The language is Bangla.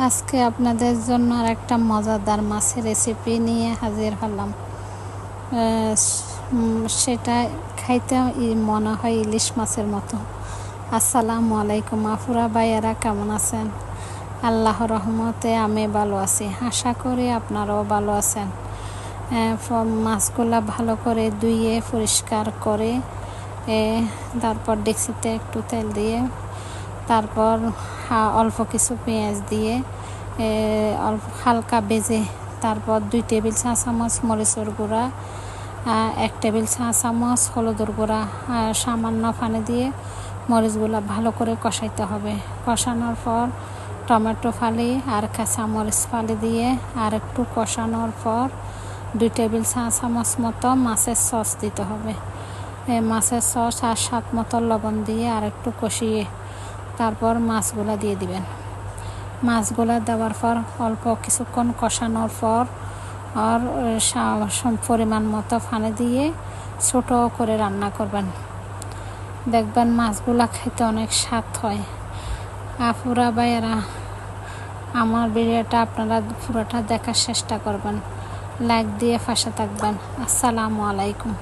আজকে আপনাদের জন্য আর একটা মজাদার মাছের রেসিপি নিয়ে হাজির হলাম। সেটা খাইতে মনে হয় ইলিশ মাছের মতো। আসসালামু আলাইকুম, আফুরা ভাইয়ারা কেমন আছেন? আল্লাহ রহমতে আমি ভালো আছি, আশা করি আপনারাও ভালো আছেন। মাছগুলা ভালো করে ধুয়ে পরিষ্কার করে তারপর ডেক্সিতে একটু তেল দিয়ে তারপর অল্প কিছু পেঁয়াজ দিয়ে অল্প হালকা বেজে তারপর দুই টেবিল চা চামচ মরিচের গুঁড়া এক টেবিল চা চামচ হলুদের গুঁড়া সামান্য পানি দিয়ে মরিচগুলো ভালো করে কষাইতে হবে। কষানোর পর টমেটো ফালি আর কাঁচা মরিচ ফালি দিয়ে আর একটু কষানোর পর দুই টেবিল চা চামচ মতো মাছের সস দিতে হবে। মাছের সস আর স্বাদ মতো লবণ দিয়ে আর একটু কষিয়ে তারপর মাছগুলা দিয়ে দিবেন। মাছগুলা দেওয়ার পর অল্প কিছুক্ষণ কষানোর পর আর পরিমাণ মতো ফানে দিয়ে ছোট করে রান্না করবেন। দেখবেন মাছগুলা খেতে অনেক স্বাদ হয়। আপুরা, ভাইয়েরা, আমার ভিডিওটা আপনারা পুরোটা দেখার চেষ্টা করবেন। লাইক দিয়ে পাশে থাকবেন। আসসালামু আলাইকুম।